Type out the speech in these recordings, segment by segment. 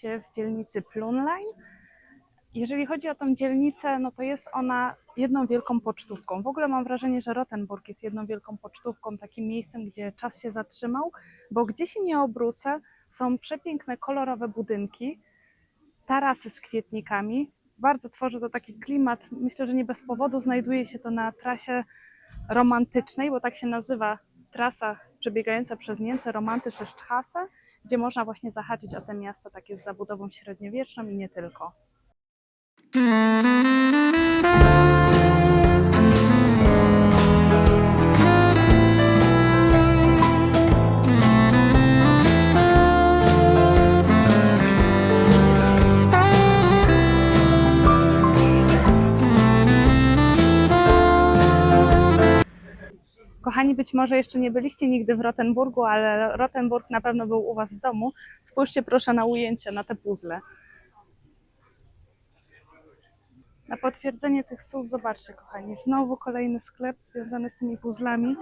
się w dzielnicy Plunline. Jeżeli chodzi o tą dzielnicę, no to jest ona jedną wielką pocztówką. W ogóle mam wrażenie, że Rottenburg jest jedną wielką pocztówką, takim miejscem, gdzie czas się zatrzymał, bo gdzie się nie obrócę, są przepiękne, kolorowe budynki, tarasy z kwietnikami. Bardzo tworzy to taki klimat. Myślę, że nie bez powodu znajduje się to na trasie romantycznej, bo tak się nazywa trasa przebiegająca przez Niemcy, Romantysche Straße, gdzie można właśnie zahaczyć o te miasta takie z zabudową średniowieczną i nie tylko. Kochani, być może jeszcze nie byliście nigdy w Rottenburgu, ale Rottenburg na pewno był u Was w domu. Spójrzcie proszę na ujęcie, na te puzzle. Na potwierdzenie tych słów, zobaczcie, kochani, znowu kolejny sklep związany z tymi puzzlami.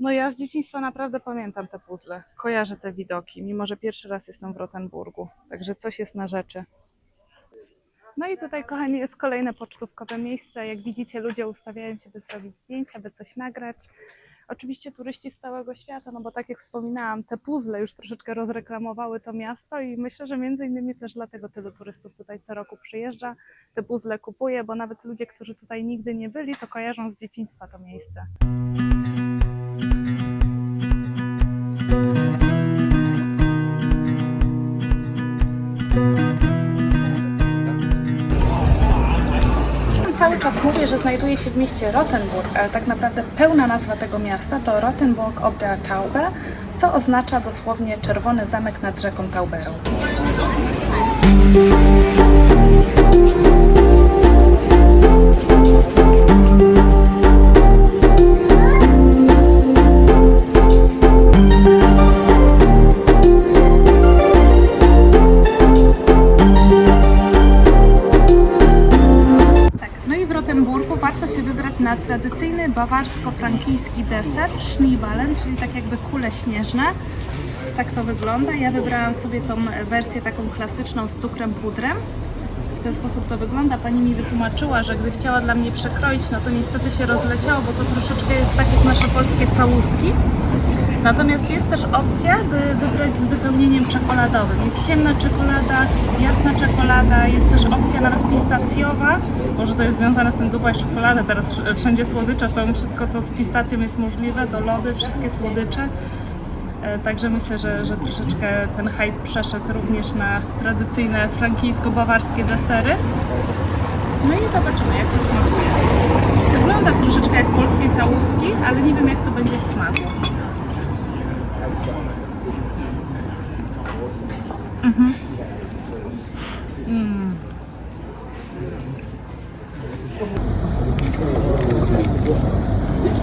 No ja z dzieciństwa naprawdę pamiętam te puzzle, kojarzę te widoki, mimo że pierwszy raz jestem w Rottenburgu, także coś jest na rzeczy. No i tutaj, kochani, jest kolejne pocztówkowe miejsce. Jak widzicie, ludzie ustawiają się, by zrobić zdjęcia, by coś nagrać. Oczywiście turyści z całego świata, no bo tak jak wspominałam, te puzzle już troszeczkę rozreklamowały to miasto i myślę, że między innymi też dlatego tylu turystów tutaj co roku przyjeżdża, te puzzle kupuje, bo nawet ludzie, którzy tutaj nigdy nie byli, to kojarzą z dzieciństwa to miejsce. Cały czas mówię, że znajduje się w mieście Rottenburg, tak naprawdę pełna nazwa tego miasta to Rottenburg ob der Taube, co oznacza dosłownie czerwony zamek nad rzeką Tauberą. Rottenburgu warto się wybrać na tradycyjny bawarsko-frankijski deser, Schneeballen, czyli tak jakby kule śnieżne. Tak to wygląda. Ja wybrałam sobie tą wersję taką klasyczną z cukrem pudrem. W ten sposób to wygląda. Pani mi wytłumaczyła, że gdy chciała dla mnie przekroić, no to niestety się rozleciało, bo to troszeczkę jest tak jak nasze polskie całuski. Natomiast jest też opcja, by wybrać z wypełnieniem czekoladowym. Jest ciemna czekolada, jasna czekolada, jest też opcja nawet pistacjowa. Może to jest związane z tym dubać czekoladę. Teraz wszędzie słodycze są, wszystko co z pistacją jest możliwe, to lody, wszystkie słodycze. E, Także myślę, że, że troszeczkę ten hype przeszedł również na tradycyjne frankijsko-bawarskie desery. No i zobaczymy, jak to smakuje. Wygląda troszeczkę jak polskie całuski, ale nie wiem, jak to będzie w smaku. -hı. Hmm. Ich